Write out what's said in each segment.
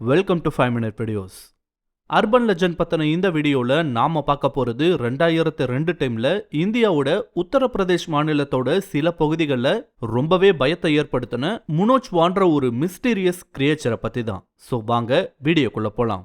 Welcome to five minute videos urban legend பற்றின இந்த வீடியோல நாம பார்க்க போறது ரெண்டாயிரத்து ரெண்டு டைம்ல இந்தியாவோட உத்தரப்பிரதேஷ் மாநிலத்தோட சில பகுதிகளில் ரொம்பவே பயத்தை ஏற்படுத்தின முனோஜ் வான்ற ஒரு மிஸ்டீரியஸ் கிரியேச்சரை பத்தி தான் ஸோ வாங்க வீடியோக்குள்ள போலாம்.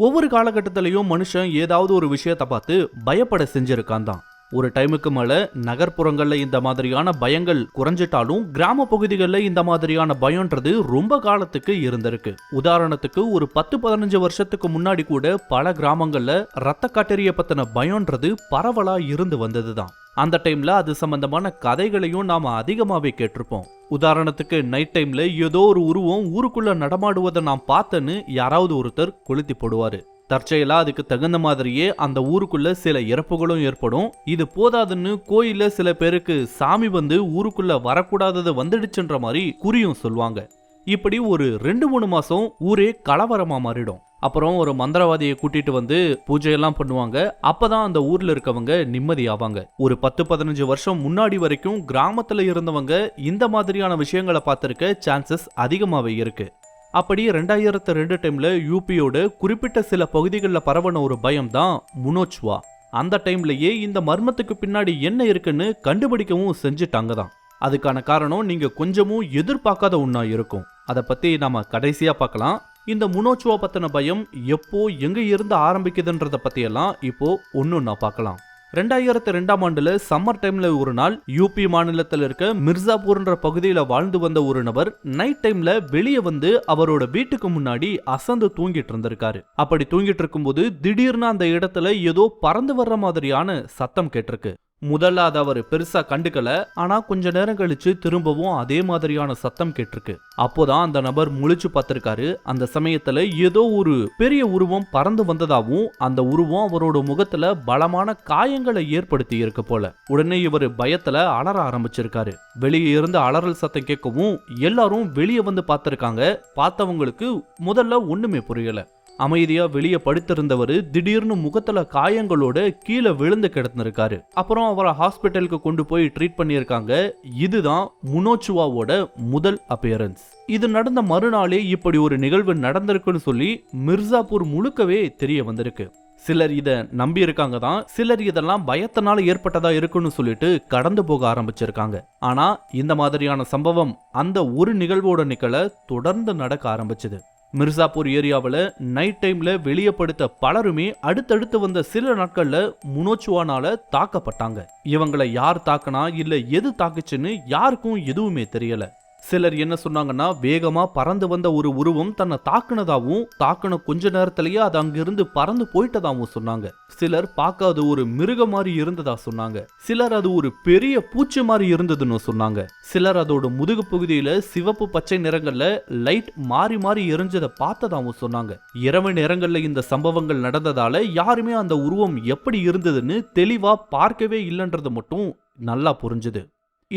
ஒவ்வொரு காலகட்டத்திலையும் மனுஷன் ஏதாவது ஒரு விஷயத்தை பார்த்து பயப்பட செஞ்சிருக்கான் தான். ஒரு டைமுக்கு மேலே நகர்ப்புறங்களில் இந்த மாதிரியான பயங்கள் குறைஞ்சிட்டாலும் கிராம பகுதிகளில் இந்த மாதிரியான பயம்ன்றது ரொம்ப காலத்துக்கு இருந்திருக்கு. உதாரணத்துக்கு ஒரு பத்து பதினஞ்சு வருஷத்துக்கு முன்னாடி கூட பல கிராமங்களில் ரத்த காட்டேரிய பற்றின பயம்ன்றது பரவலாக இருந்து வந்தது தான். அந்த டைம்ல அது சம்பந்தமான கதைகளையும் நாம அதிகமாகவே கேட்டிருப்போம். உதாரணத்துக்கு நைட் டைம்ல ஏதோ ஒரு உருவம் ஊருக்குள்ள நடமாடுவதை நான் பார்த்தேன்னு யாராவது ஒருத்தர் கொளுத்தி போடுவாரு. தற்செயலா அதுக்கு தகுந்த மாதிரியே அந்த ஊருக்குள்ள சில இறப்புகளும் ஏற்படும். இது போதாதுன்னு கோயிலில் சில பேருக்கு சாமி வந்து ஊருக்குள்ள வரக்கூடாதது வந்துடுச்சுன்ற மாதிரி குறியும் சொல்லுவாங்க. இப்படி ஒரு ரெண்டு மூணு மாசம் ஊரே கலவரமா மாறிடும். அப்புறம் ஒரு மந்திரவாதியை கூட்டிட்டு வந்து பூஜையெல்லாம் பண்ணுவாங்க. அப்பதான் அந்த ஊர்ல இருக்கவங்க நிம்மதி ஆவாங்க ஒரு பத்து பதினஞ்சு வருஷம் முன்னாடி வரைக்கும் கிராமத்துல இருந்தவங்க இந்த மாதிரியான விஷயங்களை பார்த்துருக்க சான்சஸ் அதிகமாகவே இருக்கு. அப்படி ரெண்டாயிரத்து ரெண்டு டைம்ல யூபியோட குறிப்பிட்ட சில பகுதிகளில் பரவன ஒரு பயம் தான் முனோச்வா அந்த டைம்லயே இந்த மர்மத்துக்கு பின்னாடி என்ன இருக்குன்னு கண்டுபிடிக்கவும் செஞ்சுட்டாங்க தான். அதுக்கான காரணம் நீங்க கொஞ்சமும் எதிர்பார்க்காத ஒன்றா இருக்கும். அதை பத்தி நாம கடைசியா பார்க்கலாம். இந்த முனோச்சுவா பத்தின பயம் எப்போ எங்க இருந்து ஆரம்பிக்குதுன்றத இப்போது இப்போ ஒன்றா பார்க்கலாம் ரெண்டாயிரத்து ரெண்டாம் ஆண்டுல சம்மர் டைம்ல ஒரு நாள் யூபி மாநிலத்தில் இருக்க மிர்சாபூர்ன்ற பகுதியில் வாழ்ந்து வந்த ஒரு நபர் நைட் டைம்ல வெளியே வந்து அவரோட வீட்டுக்கு முன்னாடி அசந்து தூங்கிட்டு இருந்திருக்காரு. அப்படி தூங்கிட்டு இருக்கும்போது திடீர்னு அந்த இடத்துல ஏதோ பறந்து வர்ற மாதிரியான சத்தம் கேட்டிருக்கு. முதல்ல அதை அவர் பெருசா கண்டுக்கல ஆனா கொஞ்ச நேரம் கழிச்சு திரும்பவும் அதே மாதிரியான சத்தம் கேட்டிருக்கு. அப்போதான் அந்த நபர் முழிச்சு பார்த்திருக்காரு. அந்த சமயத்துல ஏதோ ஒரு பெரிய உருவம் பறந்து வந்ததாகவும் அந்த உருவம் அவரோட முகத்துல பலமான காயங்களை ஏற்படுத்தி இருக்கு போல. உடனே இவர் பயத்துல அலற ஆரம்பிச்சிருக்காரு. வெளியே இருந்து அலறல் சத்தம் கேட்கவும் எல்லாரும் வெளியே வந்து பார்த்திருக்காங்க. பார்த்தவங்களுக்கு முதல்ல ஒண்ணுமே புரியல. அமைதியா வெளியே படுத்திருந்தவர் திடீர்னு முகத்துல காயங்களோட கீழே விழுந்து கிடந்திருக்காரு. அப்புறம் அவரை ஹாஸ்பிட்டலுக்கு கொண்டு போய் ட்ரீட் பண்ணியிருக்காங்க. இதுதான் முனோச்சுவாவோட முதல் அப்பியரன்ஸ் இது நடந்த மறுநாளே இப்படி ஒரு நிகழ்வு நடந்திருக்குன்னு சொல்லி மிர்சாப்பூர் முழுக்கவே தெரிய வந்திருக்கு. சிலர் இதை நம்பி இருக்காங்க தான். சிலர் இதெல்லாம் பயத்தினால ஏற்பட்டதா இருக்குன்னு சொல்லிட்டு கடந்து போக ஆரம்பிச்சிருக்காங்க. ஆனா இந்த மாதிரியான சம்பவம் அந்த ஒரு நிகழ்வோட நிக்கல தொடர்ந்து நடக்க ஆரம்பிச்சது. மிர்சாப்பூர் ஏரியாவில் நைட் டைமில் வெளியப்படுத்த பலருமே அடுத்தடுத்து வந்த சில நாட்களில் முனோச்சுவானால தாக்கப்பட்டாங்க. இவங்களை யார் தாக்கினா இல்லை எது தாக்குச்சுன்னு யாருக்கும் எதுவுமே தெரியலை. சிலர் என்ன சொன்னாங்கன்னா வேகமா பறந்து வந்த ஒரு உருவம் தன்னை தாக்குனதாவும் தாக்குன கொஞ்ச நேரத்திலேயே அது அங்கிருந்து பறந்து போயிட்டதாகவும் சொன்னாங்க. சிலர் பார்க்க அது ஒரு மிருக மாதிரி இருந்ததா சொன்னாங்க. சிலர் அது ஒரு பெரிய பூச்சி மாதிரி இருந்ததுன்னு சொன்னாங்க. சிலர் அதோட முதுகு பகுதியில சிவப்பு பச்சை நிறங்கள்ல லைட் மாறி மாறி எரிஞ்சதை பார்த்ததாகவும் சொன்னாங்க. இரவு நேரங்கள்ல இந்த சம்பவங்கள் நடந்ததால யாருமே அந்த உருவம் எப்படி இருந்ததுன்னு தெளிவா பார்க்கவே இல்லைன்றது மட்டும் நல்லா புரிஞ்சுது.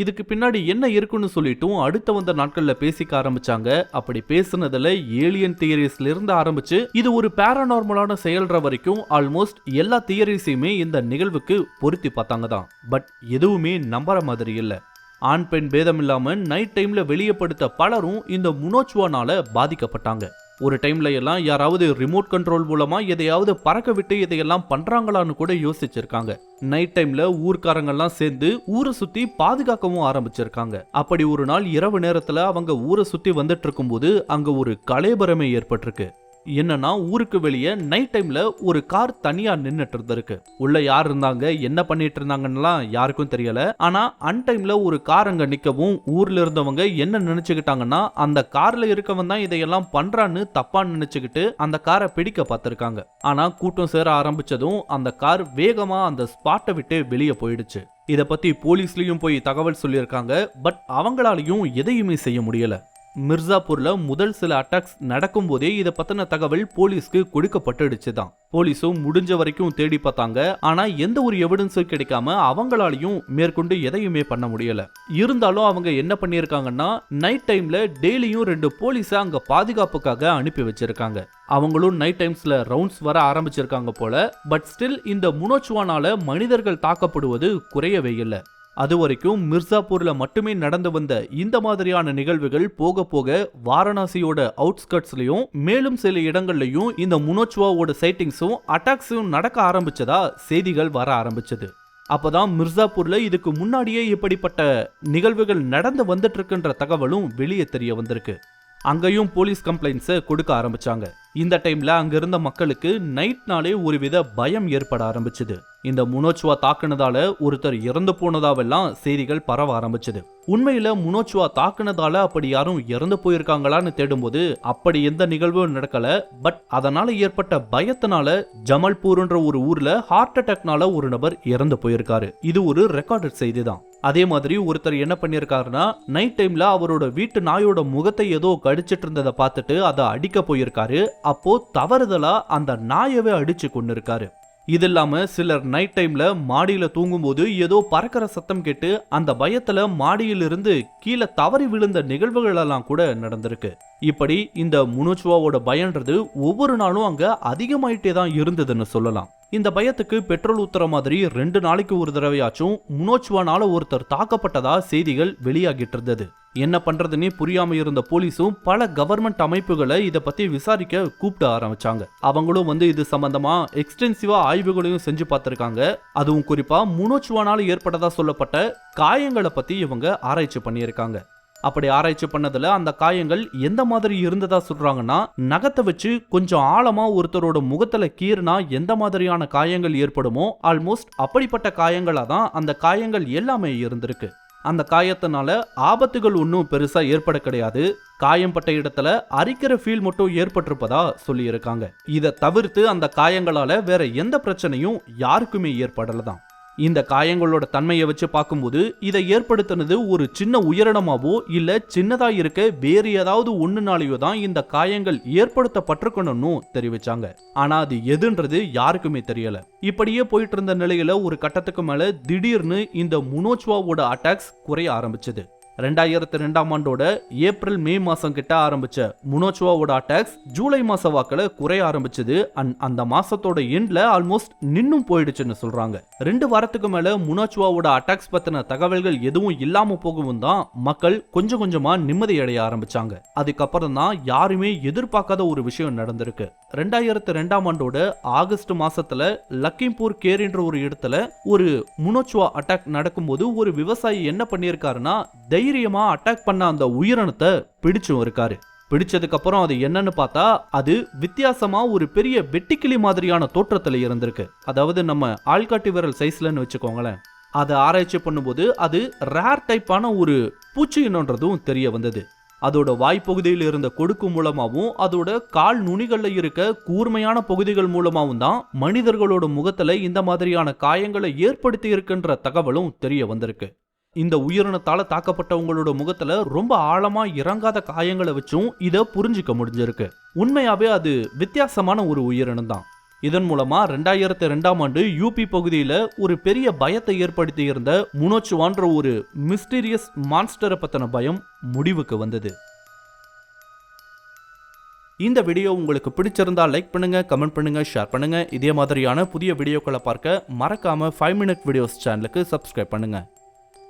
இதுக்கு பின்னாடி என்ன இருக்குன்னு சொல்லிட்டும் அடுத்த வந்த நாட்கள்ல பேசிக்க ஆரம்பிச்சாங்க. அப்படி பேசுனதுல ஏலியன் தியரிஸ்ல இருந்து ஆரம்பிச்சு இது ஒரு பேரானார்மலான செயல்ற வரைக்கும் ஆல்மோஸ்ட் எல்லா தியரிஸையுமே இந்த நிகழ்வுக்கு பொருத்தி பார்த்தாங்க தான். பட் எதுவுமே நம்புற மாதிரி இல்லை. ஆண் பெண் பேதம் இல்லாம நைட் டைம்ல வெளியப்படுத்த பலரும் இந்த முனோச்சுவானால பாதிக்கப்பட்டாங்க. ஒரு டைம்ல எல்லாம் யாராவது ரிமோட் கண்ட்ரோல் மூலமா எதையாவது பறக்க விட்டு இதையெல்லாம் பண்றாங்களான்னு கூட யோசிச்சிருக்காங்க. நைட் டைம்ல ஊர்க்காரங்கெல்லாம் சேர்ந்து ஊரை சுத்தி பாதுகாக்கவும் ஆரம்பிச்சிருக்காங்க. அப்படி ஒரு நாள் இரவு நேரத்துல அவங்க ஊரை சுத்தி வந்துட்டு இருக்கும்போது அங்க ஒரு கலேபரமே ஏற்பட்டிருக்கு. என்னன்னா ஊருக்கு வெளியே நைட் டைம்ல ஒரு கார் தனியா நின்றுட்டு இருந்திருக்கு உள்ள யார் இருந்தாங்க என்ன பண்ணிட்டு இருந்தாங்கன்னுலாம் யாருக்கும் தெரியல. ஆனா அன் டைம்ல ஒரு கார் அங்க நிக்கவும் ஊர்ல இருந்தவங்க என்ன நினைச்சுக்கிட்டாங்கன்னா அந்த கார்ல இருக்கவன் தான் இதையெல்லாம் பண்றான்னு தப்பா நினைச்சுக்கிட்டு அந்த காரை பிடிக்க பார்த்திருக்காங்க. ஆனா கூட்டம் சேர ஆரம்பிச்சதும் அந்த கார் வேகமா அந்த ஸ்பாட்டை விட்டு வெளியே போயிடுச்சு. இதை பத்தி போலீஸ்லயும் போய் தகவல் சொல்லியிருக்காங்க பட் அவங்களாலையும் எதையுமே செய்ய முடியல. மிர்சாப்பூர்ல முதல் சில அட்டாக்ஸ் நடக்கும்போதே இதை பத்தின தகவல் போலீஸ்க்கு கொடுக்கப்பட்டுடுச்சு தான் போலீஸும் முடிஞ்ச வரைக்கும் தேடி பார்த்தாங்க. ஆனா எந்த ஒரு எவிடன்ஸும் கிடைக்காம அவங்களாலையும் மேற்கொண்டு எதையுமே பண்ண முடியல. இருந்தாலும் அவங்க என்ன பண்ணியிருக்காங்கன்னா நைட் டைம்ல டெய்லியும் ரெண்டு போலீஸை அங்க பாதுகாப்புக்காக அனுப்பி வச்சிருக்காங்க. அவங்களும் நைட் டைம்ஸ்ல ரவுண்ட்ஸ் வர ஆரம்பிச்சிருக்காங்க போல. பட் ஸ்டில் இந்த முனோச்சுவானால மனிதர்கள் தாக்கப்படுவது குறையவே இல்லை. அது வரைக்கும் மிர்சாப்பூரில் மட்டுமே நடந்து வந்த இந்த மாதிரியான நிகழ்வுகள் போக போக வாரணாசியோட அவுட்ஸ்கட்ஸ்லையும் மேலும் சில இடங்கள்லையும் இந்த முனோச்சுவாவோட சைட்டிங்ஸும் அட்டாக்ஸும் நடக்க ஆரம்பிச்சதா செய்திகள் வர ஆரம்பிச்சது. அப்பதான் மிர்சாப்பூர்ல இதுக்கு முன்னாடியே இப்படிப்பட்ட நிகழ்வுகள் நடந்து வந்துட்டு இருக்குன்ற தகவலும் வெளியே தெரிய வந்திருக்கு. அங்கேயும் போலீஸ் கம்ப்ளைண்ட்ஸை கொடுக்க ஆரம்பிச்சாங்க. இந்த டைம்ல அங்க இருந்த மக்களுக்கு நைட்னாலே ஒருவித பயம் ஏற்பட ஆரம்பிச்சது. இந்த முனோச்சுவா தாக்குனதால ஒருத்தர் இறந்து போனதாவெல்லாம் செய்திகள் பரவ ஆரம்பிச்சது. உண்மையில முனோச்சுவா தாக்குனதால அப்படி யாரும் இறந்து போயிருக்காங்களான்னு தேடும்போது அப்படி எந்த நிகழ்வும் நடக்கல. பட் அதனால ஏற்பட்ட பயத்தினால ஜமல்பூர்ன்ற ஒரு ஊர்ல ஹார்ட் அட்டாக்னால ஒரு நபர் இறந்து போயிருக்காரு. இது ஒரு ரெக்கார்டட் செய்தி தான் அதே மாதிரி ஒருத்தர் என்ன பண்ணியிருக்காருன்னா நைட் டைம்ல அவரோட வீட்டு நாயோட முகத்தை ஏதோ கடிச்சிட்டு இருந்ததை பார்த்துட்டு அதை அடிக்க போயிருக்காரு. அப்போ தவறுதலா அந்த நாயவே அடிச்சு கொண்டு இருக்காரு இது இல்லாம சிலர் நைட் டைம்ல மாடியில தூங்கும்போது ஏதோ பறக்கிற சத்தம் கேட்டு அந்த பயத்துல மாடியிலிருந்து கீழே தவறி விழுந்த நிகழ்வுகள் எல்லாம் கூட நடந்திருக்கு. இப்படி இந்த முனுச்சுவாவோட பயன்றது ஒவ்வொரு நாளும் அங்கே அதிகமாயிட்டே தான் இருந்ததுன்னு சொல்லலாம். இந்த பயத்துக்கு பெட்ரோல் ஊத்துற மாதிரி ரெண்டு நாளைக்கு ஒரு தடவையாச்சும் முனோச்சுவானால ஒருத்தர் தாக்கப்பட்டதா செய்திகள் வெளியாகிட்டு இருந்தது. என்ன பண்றதுன்னே புரியாம இருந்த போலீஸும் பல கவர்மெண்ட் அமைப்புகளை இதை பத்தி விசாரிக்க கூப்பிட ஆரம்பிச்சாங்க. அவங்களும் வந்து இது சம்பந்தமா எக்ஸ்டென்சிவா ஆய்வுகளையும் செஞ்சு பார்த்திருக்காங்க. அதுவும் குறிப்பா முனோச்சுவானால ஏற்பட்டதா சொல்லப்பட்ட காயங்களை பத்தி இவங்க ஆராய்ச்சி பண்ணியிருக்காங்க. அப்படி ஆராய்ச்சி பண்ணதுல அந்த காயங்கள் எந்த மாதிரி இருந்ததா சொல்றாங்கன்னா நகத்தை வச்சு கொஞ்சம் ஆழமா ஒருத்தரோட முகத்துல கீறினா எந்த மாதிரியான காயங்கள் ஏற்படுமோ ஆல்மோஸ்ட் அப்படிப்பட்ட காயங்களா தான் அந்த காயங்கள் எல்லாமே இருந்திருக்கு. அந்த காயத்தினால ஆபத்துகள் ஒன்றும் பெருசா ஏற்பட கிடையாது. காயம்பட்ட இடத்துல அரிக்கிற ஃபீல் மட்டும் ஏற்பட்டிருப்பதா சொல்லியிருக்காங்க. இதை தவிர்த்து அந்த காயங்களால வேற எந்த பிரச்சனையும் யாருக்குமே ஏற்படல தான். இந்த காயங்களோட தன்மையை வச்சு பார்க்கும்போது இதை ஏற்படுத்தினது ஒரு சின்ன உயிரினமாவோ இல்ல சின்னதா இருக்க வேறு ஏதாவது ஒண்ணுனாலேயோ தான் இந்த காயங்கள் ஏற்படுத்தப்பட்டிருக்கணும்னு தெரிவிச்சாங்க. ஆனா அது எதுன்றது யாருக்குமே தெரியல. இப்படியே போயிட்டு இருந்த நிலையில ஒரு கட்டத்துக்கு மேல திடீர்னு இந்த முனோச்வாவோட அட்டாக்ஸ் குறைய ஆரம்பிச்சது. ரெண்டாயிரத்தி ரெண்டாம் ஆண்டோட ஏப்ரல் மே மாசம் கிட்ட ஆரம்பிச்ச முனோச்சுவாவோட அட்டாக்ஸ் ஜூலை மாச வாக்கில் குறைய ஆரம்பிச்சது. அண்ட் அந்த மாசத்தோட எண்ட்ல ஆல்மோஸ்ட் நின்னும் போயிடுச்சுன்னு சொல்றாங்க. ரெண்டு வாரத்துக்கு மேல முனோச்சுவாவோட அட்டாக்ஸ் பத்தின தகவல்கள் எதுவும் இல்லாம போகவும் தான் மக்கள் கொஞ்சம் கொஞ்சமா நிம்மதி அடைய ஆரம்பிச்சாங்க. அதுக்கப்புறம் தான் யாருமே எதிர்பார்க்காத ஒரு விஷயம் நடந்திருக்கு. ரெண்டாயிரத்தி ரெண்டாம் ஆண்டோட ஆகஸ்ட் மாசத்துல லக்கிம்பூர் கேர் என்ற ஒரு இடத்துல ஒரு முனோச்சுவா அட்டாக் நடக்கும்போது ஒரு விவசாயி என்ன பண்ணியிருக்காருன்னா தைரியமாக அட்டாக் பண்ண அந்த உயிரினத்தை பிடிச்சும் இருக்காரு. பிடிச்சதுக்கப்புறம் அது என்னன்னு பார்த்தா அது வித்தியாசமாக ஒரு பெரிய வெட்டிக்கிளி மாதிரியான தோற்றத்தில் இருந்திருக்கு. அதாவது நம்ம ஆள்காட்டி விரல் சைஸ்லன்னு வச்சுக்கோங்களேன். அதை ஆராய்ச்சி பண்ணும்போது அது ரேர் டைப்பான ஒரு பூச்சி இனன்றதும் தெரிய வந்தது. அதோட வாய்ப்பகுதியில் இருந்த கொடுக்கு மூலமாகவும் அதோட கால் நுனிகளில் இருக்க கூர்மையான பகுதிகள் மூலமாகவும் தான் மனிதர்களோட முகத்தில் இந்த மாதிரியான காயங்களை ஏற்படுத்தி இருக்கின்ற தகவலும் தெரிய வந்திருக்கு. இந்த உயிரினத்தால தாக்கப்பட்டவங்களோட முகத்துல ரொம்ப ஆழமா இறங்காத காயங்களை வச்சும் இதை புரிஞ்சுக்க முடிஞ்சிருக்கு. உண்மையாவே அது வித்தியாசமான ஒரு உயிரினம் தான் இதன் மூலமா ரெண்டாயிரத்தி ரெண்டாம் ஆண்டு யூபி பகுதியில ஒரு பெரிய பயத்தை ஏற்படுத்தி இருந்த முனோச்சுவான்ற ஒரு மிஸ்டீரியஸ் மான்ஸ்டரை பத்தின பயம் முடிவுக்கு வந்தது. இந்த வீடியோ உங்களுக்கு பிடிச்சிருந்தா லைக் பண்ணுங்க கமெண்ட் பண்ணுங்க ஷேர் பண்ணுங்க. இதே மாதிரியான புதிய வீடியோக்களை பார்க்க மறக்காம ஃபைவ் மினிட் வீடியோஸ் சேனலுக்கு சப்ஸ்கிரைப் பண்ணுங்க.